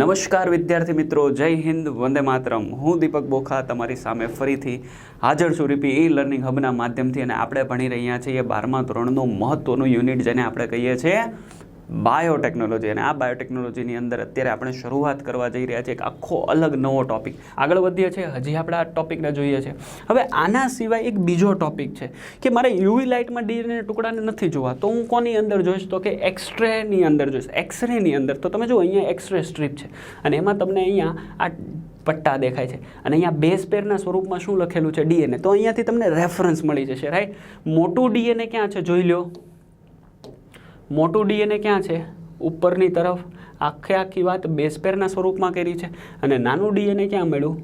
નમસ્કાર વિદ્યાર્થી મિત્રો, જય હિન્દ, વંદે માતરમ. હું દીપક બોખા તમારી સામે ફરીથી હાજર છું રીપી ઈ લર્નિંગ હબના માધ્યમથી અને આપણે ભણી રહ્યા છીએ બારમા ધોરણનું મહત્ત્વનું યુનિટ જેને આપણે કહીએ છીએ બાયોટેકનોલોજી. અને આ બાયોટેકનોલોજીની અંદર અત્યારે આપણે શરૂઆત કરવા જઈ રહ્યા છીએ એક આખો અલગ નવો ટોપિક. આગળ વધીએ છીએ, હજી આપણે આ ટોપિકને જોઈએ છીએ. હવે આના સિવાય એક બીજો ટોપિક છે કે મારે યુવી લાઇટમાં ડીએનએ ટુકડાને નથી જોવા. તો હું કોની અંદર જોઈશ? તો કે એક્સરેની અંદર જોઈશ. એક્સરેની અંદર. તો તમે જો અહીંયા એક્સરે સ્ટ્રીપ છે. અને એમાં તમને અહીંયા આ પટ્ટા દેખાય છે. અને અહીંયા બેઝ પેરના સ્વરૂપમાં શું લખેલું છે? ડીએનએ. તો અહીંયાથી તમને રેફરન્સ મળી જશે, રાઈટ? મોટું ડીએનએ ક્યાં છે? જોઈ લો મોટું ડીએનએ ક્યાં છે? ઉપરની તરફ. આખે આખી વાત બેસપેરના સ્વરૂપમાં કરી છે અને નાનું ડીએનએ ક્યાં મળ્યું?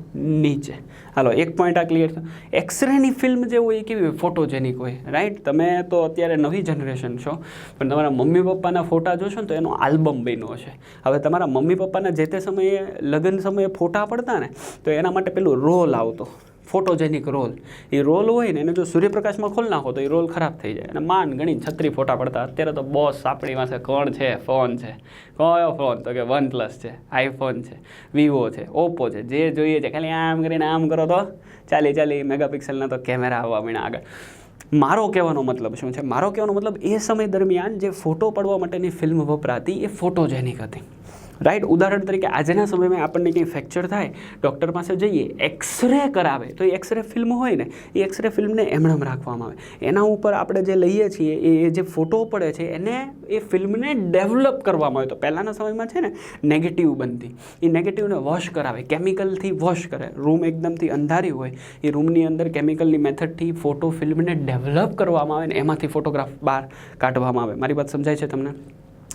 નીચે. હાલો, એક પોઈન્ટ આ ક્લિયર થયો. એક્સરેની ફિલ્મ જે હોય એ કેવી હોય? ફોટોજેનિક હોય. રાઈટ તમે તો અત્યારે નવી જનરેશન છો, પણ તમારા મમ્મી પપ્પાના ફોટા જોશો ને તો એનો આલ્બમ બન્યો છે હવે તમારા મમ્મી પપ્પાના જે તે સમયે લગ્ન સમયે ફોટા પડતા ને, તો એના માટે પેલું રોલ આવતો. Photogenic role. એ રોલ હોય ને, એને જો સૂર્યપ્રકાશમાં ખોલ નાખો તો એ રોલ ખરાબ થઈ જાય. અને માન ગણી છત્રી ફોટા પડતા. અત્યારે તો બોસ આપણી પાસે કોણ છે? ફોન છે. કયો ફોન? તો કે વન પ્લસ છે, આઈફોન છે, વિવો છે, ઓપ્પો છે, જે જોઈએ છે. ખાલી આમ કરીને આમ કરો તો ચાલી ચાલી મેગાપિક્સલના તો કેમેરા આવવા મીણા આગળ. મારો કહેવાનો મતલબ શું છે? મારો કહેવાનો મતલબ એ સમય દરમિયાન જે ફોટો પડવા માટેની ફિલ્મ વપરાતી એ ફોટોજેનિક હતી. રાઈટ ઉદાહરણ તરીકે આજના સમયમાં આપણને કંઈ ફ્રેક્ચર થાય ડૉક્ટર પાસે જઈએ એક્સરે કરાવે, તો એ એક્સરે ફિલ્મ હોય ને, એ એક્સરે ફિલ્મને એમણમ રાખવામાં આવે. એના ઉપર આપણે જે લઈએ છીએ, એ જે ફોટો પડે છે, એને એ ફિલ્મને ડેવલપ કરવામાં આવે. તો પહેલાંના સમયમાં છે ને નેગેટિવ બનતી. એ નેગેટિવને વોશ કરાવે કેમિકલથી વોશ કરે. રૂમ એકદમથી અંધારી હોય, એ રૂમની અંદર કેમિકલની મેથડથી ફોટો ફિલ્મને ડેવલપ કરવામાં આવે ને, એમાંથી ફોટોગ્રાફ બહાર કાઢવામાં આવે. મારી વાત સમજાય છે તમને?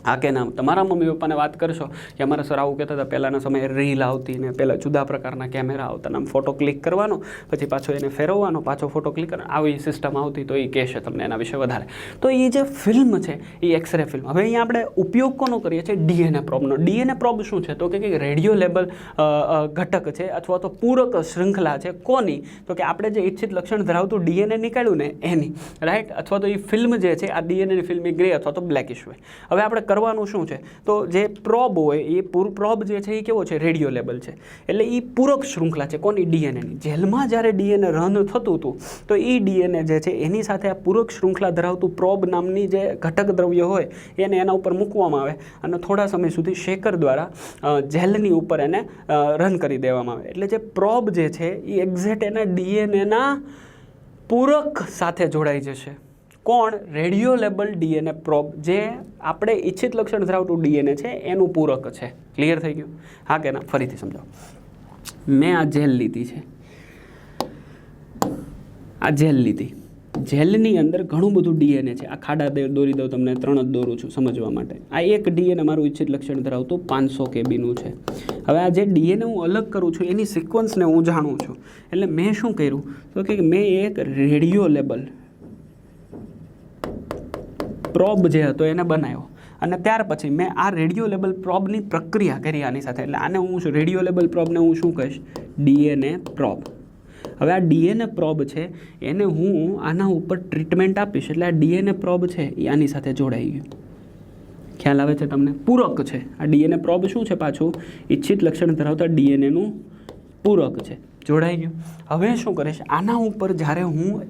હા કે નામ તમારા મમ્મી પપ્પાને વાત કરશો? કે અમારા સર આવું કહેતા હતા, પહેલાંના સમયે રીલ આવતી ને પહેલાં જુદા પ્રકારના કેમેરા આવતા આમ ફોટો ક્લિક કરવાનો, પછી પાછો એને ફેરવવાનો, પાછો ફોટો ક્લિક કરવાનો, આવી સિસ્ટમ આવતી તો એ કહેશે તમને એના વિશે વધારે. તો એ જે ફિલ્મ છે એ એક્સરે ફિલ્મ હવે અહીંયા આપણે ઉપયોગ કોનો કરીએ છીએ? ડીએનએ પ્રોબનો ડીએનએ પ્રોબ શું છે? તો કે રેડિયો લેબલ ઘટક છે, અથવા તો પૂરક શૃંખલા છે, કોની? તો કે આપણે જે ઈચ્છિત લક્ષણ ધરાવતું ડીએનએ નીકળ્યું ને એની રાઈટ અથવા તો એ ફિલ્મ જે છે, આ ડીએનએની ફિલ્મ એ ગ્રે અથવા તો બ્લેકિશ હોય. હવે આપણે કરવાનું શું છે? તો જે પ્રોબ હોય, એ પૂર પ્રોબ જે છે, એ કેવો છે? રેડિયો લેબલ છે. એટલે એ પૂરક શૃંખલા છે. કોની? ડીએનએની જેલમાં જ્યારે ડીએનએ રન થતું હતું, તો એ ડીએનએ જે છે, એની સાથે આ પૂરક શૃંખલા ધરાવતું પ્રોબ નામની જે ઘટક દ્રવ્ય હોય, એને એના ઉપર મૂકવામાં આવે અને થોડા સમય સુધી શેકર દ્વારા જેલની ઉપર એને રન કરી દેવામાં આવે. એટલે જે પ્રોબ જે છે એ એક્ઝેક્ટ એના ડીએનએના પૂરક સાથે જોડાઈ જશે. કોણ રેડિયો લેબલ ડીએનએ પ્રોબ? જે આપણે ઈચ્છિત લક્ષણ ધરાવતું ડીએનએ છે, એનું પૂરક છે. ક્લિયર થઈ ગયું? હા કે ના? ફરીથી સમજાવો. મેં આ જેલ લીધી છે. આ જેલ લીધી. જેલની અંદર ઘણું બધું ડીએનએ છે. આ ખાડા દોરી દઉં તમને, ત્રણ જ દોરું છું સમજવા માટે. આ એક ડીએનએ મારું ઈચ્છિત લક્ષણ ધરાવતું પાંચસો કેબીનું છે. હવે આ જે ડીએનએ હું અલગ કરું છું, એની સિક્વન્સને હું જાણું છું. એટલે મેં શું કર્યું? તો કે મેં એક રેડિયો લેબલ પ્રોબ જે હતો એને બનાવ્યો અને ત્યાર પછી મેં આ રેડિયો લેબલ પ્રોબની પ્રક્રિયા કરી આની સાથે. એટલે આને હું રેડિયો લેબલ પ્રોબને હું શું કહીશ? DNA probe. હવે આ ડીએનએ પ્રોબ છે, એને હું આના ઉપર ટ્રીટમેન્ટ આપીશ. એટલે આ ડીએનએ પ્રોબ છે, એ આની સાથે જોડાઈ ગયું. ખ્યાલ આવે છે તમને? પૂરક છે. આ ડીએનએ પ્રોબ શું છે પાછું? ઈચ્છિત લક્ષણ ધરાવતા ડીએનએનું પૂરક છે. જોડાઈ ગયું. હવે શું કરીશ? આના ઉપર જ્યારે હું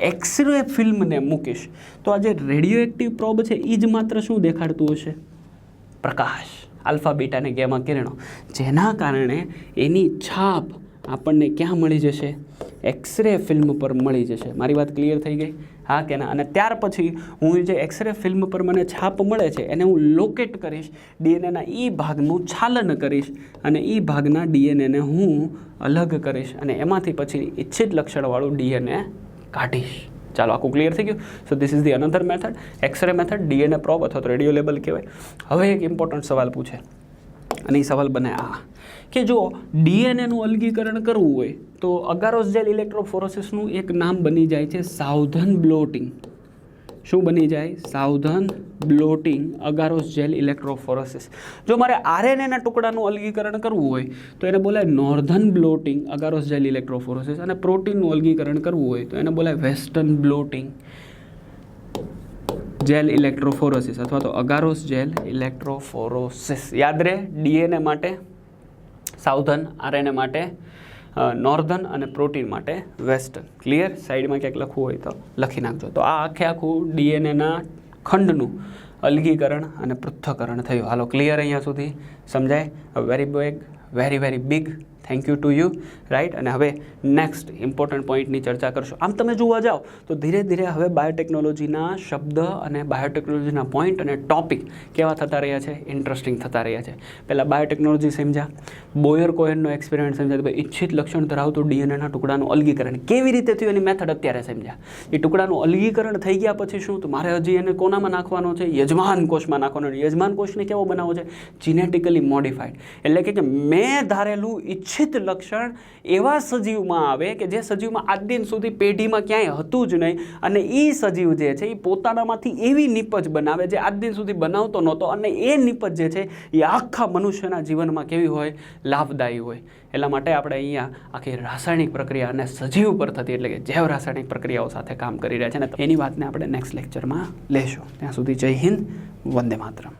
એક્સરે ફિલ્મને મૂકીશ. તો આ જે રેડિયો એક્ટિવ પ્રોબ છે એ જ માત્ર શું દેખાડતું હશે? પ્રકાશ. આલ્ફા, બીટા અને ગેમા કિરણો. જેના કારણે એની છાપ આપણને ક્યાં મળી જશે? એક્સરે ફિલ્મ પર મળી જશે. મારી વાત ક્લિયર થઈ ગઈ? હા કે ના? અને ત્યાર પછી હું જે એક્સરે ફિલ્મ પર મને છાપ મળે છે, એને હું લોકેટ કરીશ ડીએનએના એ ભાગનું છાલન કરીશ અને એ ભાગના ડીએનએને હું અલગ કરીશ. અને એમાંથી પછી ઈચ્છિત લક્ષણવાળું ડીએનએ કાઢીશ. ચાલો, આખું ક્લિયર થઈ ગયું? So this is the another method x ray method DNA probe અથવા તો રેડિયો લેબલ કહેવાય. હવે એક ઇમ્પોર્ટન્ટ સવાલ પૂછે. અને એ સવાલ બને આ. કે જો ડીએનએનું અલગીકરણ કરવું હોય, તો અગારોસ જેલ ઇલેક્ટ્રોફોરોસિસનું એક નામ બની જાય છે સાવધન બ્લોટિંગ. શું બની જાય? સાવધાન બ્લોટિંગ અગારોસ જેલ ઇલેક્ટ્રોફોરોસિસ. જો મારે આરએનએના ટુકડાનું અલગીકરણ કરવું હોય, તો એને બોલાય northern blotting agarose gel electrophoresis અને પ્રોટીનનું અલગીકરણ કરવું હોય, તો એને બોલાય વેસ્ટર્ન બ્લોટિંગ જેલ ઇલેક્ટ્રોફોરોસિસ અથવા તો અગારોસ જેલ ઇલેક્ટ્રોફોરોસિસ. યાદ રહે, ડીએનએ માટે, સાવધન આરએનએ માટે નોર્ધન અને પ્રોટીન માટે વેસ્ટર્ન ક્લિયર સાઈડમાં ક્યાંક લખવું હોય તો લખી નાખજો. તો આ આખે આખું ડીએનએના ખંડનું અલગીકરણ અને પૃથ્થકરણ થયું. હાલો ક્લિયર અહીંયા સુધી? સમજાય? Very big very very big thank you to you right અને હવે નેક્સ્ટ ઇમ્પોર્ટન્ટ પોઈન્ટની ચર્ચા કરશું. આમ તમે જોવા જાઓ, તો ધીરે ધીરે હવે બાયોટેકનોલોજીના શબ્દ અને બાયોટેકનોલોજીના પોઈન્ટ અને ટોપિક કેવા થતા રહ્યા છે? ઇન્ટરેસ્ટિંગ થતા રહ્યા છે. પહેલાં બાયોટેકનોલોજી સમજ્યા બોયર કોહેનનો એક્સપેરિમેન્ટ સમજ્યા કે ભાઈ ઈચ્છિત લક્ષણ ધરાવતું ડીએનએના ટુકડાનું અલગીકરણ. કેવી રીતે થયું એની મેથડ અત્યારે સમજ્યા એ ટુકડાનું અલગીકરણ થઈ ગયા પછી શું? તો મારે હજી એને કોનામાં નાખવાનો છે? યજમાન કોષમાં નાખવાનો. યજમાન કોષને કેવો બનાવવો છે? જીનેટિકલી મોડિફાઈડ એટલે કે મેં ધારેલું ઈચ્છિત વાંછિત લક્ષણ એવા સજીવમાં આવે કે જે સજીવમાં આજ દિન સુધી પેઢીમાં ક્યાંય હતું જ નહીં અને એ સજીવ જે છે એ પોતાનામાંથી એવી નિપજ બનાવે જે આજ દિન સુધી બનાવતો નહોતો અને એ નિપજ જે છે એ આખા મનુષ્યના જીવનમાં કેવી હોય? લાભદાયી હોય. એટલા માટે આપણે અહીંયા આખી રાસાયણિક પ્રક્રિયા અને સજીવ પર થતી એટલે કે જૈવ રાસાયણિક પ્રક્રિયાઓ સાથે કામ કરી રહ્યા છે અને એની વાતને આપણે નેક્સ્ટ લેક્ચરમાં લેશું. ત્યાં સુધી જય હિન્દ, વંદે માતરમ.